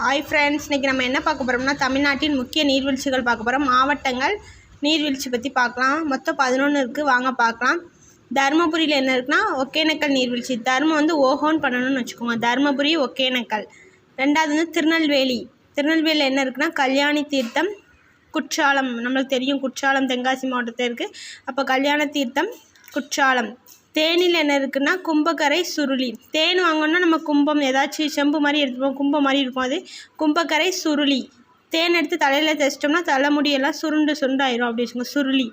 Hi friends இன்றைக்கி நம்ம என்ன பார்க்க போகிறோம்னா தமிழ்நாட்டின் முக்கிய நீர்வீழ்ச்சிகள் பார்க்க போகிறோம் மாவட்டங்கள் நீர்வீழ்ச்சி பற்றி பார்க்கலாம். மொத்தம் பதினொன்று இருக்குது வாங்க பார்க்கலாம். தருமபுரியில் என்ன இருக்குன்னா ஒகேனக்கல் நீர்வீழ்ச்சி. தர்மம் வந்து ஓஹோன்னு பண்ணணும்னு வச்சுக்கோங்க. தருமபுரி ஒகேனக்கல். ரெண்டாவது வந்து திருநெல்வேலி. திருநெல்வேலியில் என்ன இருக்குன்னா கல்யாணி தீர்த்தம் குற்றாலம். நம்மளுக்கு தெரியும் குற்றாலம் தென்காசி மாவட்டத்தில் இருக்குது அப்போ கல்யாண தீர்த்தம் குற்றாலம். தேனியில் என்ன இருக்குன்னா கும்பக்கரை சுருளி. தேன் வாங்கணும்னா நம்ம கும்பம் ஏதாச்சும் செம்பு மாதிரி எடுத்துப்போம். கும்பம் மாதிரி இருக்கும் அது. கும்பக்கரை சுருளி. தேன் எடுத்து தலையில் தச்சிட்டோம்னா தலைமுடியெல்லாம் சுருண்டு சுருண்டாயிரும் அப்படி வச்சுக்கோங்க சுருளி.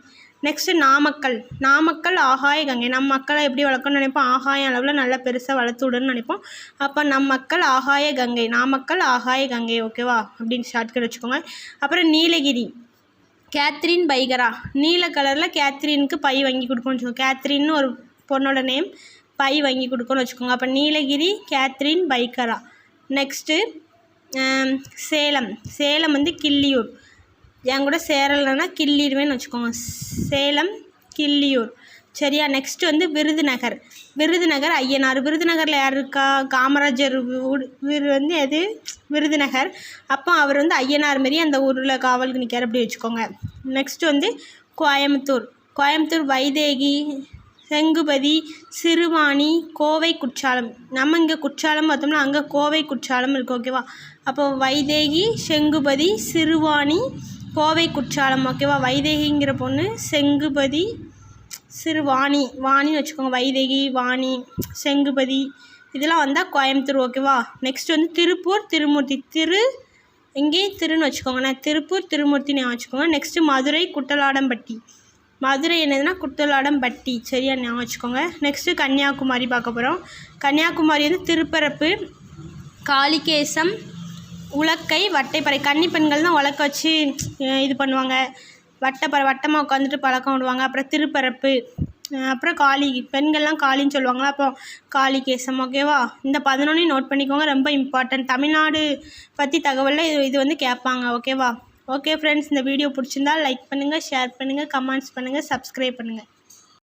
நெக்ஸ்ட்டு நாமக்கல். நாமக்கல் ஆகாய கங்கை. நம்ம மக்களை எப்படி வளர்க்கணும்னு நினைப்போம். ஆகாய அளவில் நல்லா பெருசாக வளர்த்து விடணும்னு நினைப்போம். அப்போ நம் மக்கள் ஆகாய கங்கை. நாமக்கல் ஆகாய கங்கை ஓகேவா அப்படின்னு ஷார்ட்கட் வச்சுக்கோங்க. அப்புறம் நீலகிரி. கேத்ரின் பைகரா. நீல கலரில் கேத்ரினுக்கு பை வாங்கி கொடுப்போம் வச்சுக்கோங்க. கேத்ரின்னு ஒரு பொண்ணோட நேம் பை வாங்கி கொடுக்கணும்னு வச்சுக்கோங்க. அப்போ நீலகிரி கேத்ரின் பைக்கரா. நெக்ஸ்ட்டு சேலம். சேலம் வந்து கிள்ளியூர். என் கூட சேரலைன்னா கிள்ளிடுவேன்னு வச்சுக்கோங்க. சேலம் கிள்ளியூர். சரியா? நெக்ஸ்ட்டு வந்து விருதுநகர். விருதுநகர் ஐயனார். விருதுநகரில் யார் இருக்கா? காமராஜர் வீடு வந்து எது? விருதுநகர். அப்போ அவர் வந்து ஐயனார் மாரி அந்த ஊரில் காவலுக்கு நிற்கார் அப்படி வச்சுக்கோங்க. நெக்ஸ்ட்டு வந்து கோயம்புத்தூர். கோயம்புத்தூர் வைதேகி செங்குபதி சிறுவாணி கோவை குற்றாலம். நம்ம இங்கே குற்றாலம் பார்த்தோம்னா அங்கே கோவை குற்றாலம் இருக்குது ஓகேவா அப்போ வைதேகி செங்குபதி சிறுவாணி கோவை குற்றாலம் ஓகேவா வைதேகிங்கிற பொண்ணு செங்குபதி சிறு வாணி வாணின்னு வச்சுக்கோங்க. வைதேகி வாணி செங்குபதி இதெல்லாம் வந்தால் கோயம்புத்தூர் ஓகேவா நெக்ஸ்ட் வந்து திருப்பூர் திருமூர்த்தி. திரு இங்கேயும் திருன்னு வச்சுக்கோங்கண்ணே திருப்பூர் திருமூர்த்தி நான் வச்சுக்கோங்க. நெக்ஸ்ட்டு மதுரை குட்டலாடம்பட்டி. மதுரை என்னதுன்னா குத்தலாடம்பட்டி. சரியாக ஞாபகம் வச்சுக்கோங்க. நெக்ஸ்ட்டு கன்னியாகுமரி பார்க்க போகிறோம் கன்னியாகுமரி வந்து திருப்பரப்பு காளிகேசம் உலக்கை வட்டைப்பறை. கன்னி பெண்கள் தான் உலக்க வச்சு இது பண்ணுவாங்க. வட்டப்பறை வட்டமாக உட்காந்துட்டு பழக்கம் விடுவாங்க. அப்புறம் திருப்பரப்பு அப்புறம் காளி. பெண்கள்லாம் காளின்னு சொல்லுவாங்களா? அப்போ காளிகேசம் ஓகேவா இந்த பதினொன்றையும் நோட் பண்ணிக்கோங்க. ரொம்ப இம்பார்ட்டன்ட் தமிழ்நாடு பற்றி தகவலில் இது இது வந்து கேட்பாங்க ஓகேவா ஓகே ஃப்ரெண்ட்ஸ் இந்த வீடியோ பிடிச்சிருந்தா லைக் பண்ணுங்கள் ஷேர் பண்ணுங்கள் கமெண்ட்ஸ் பண்ணுங்கள் சப்ஸ்கிரைப் பண்ணுங்கள்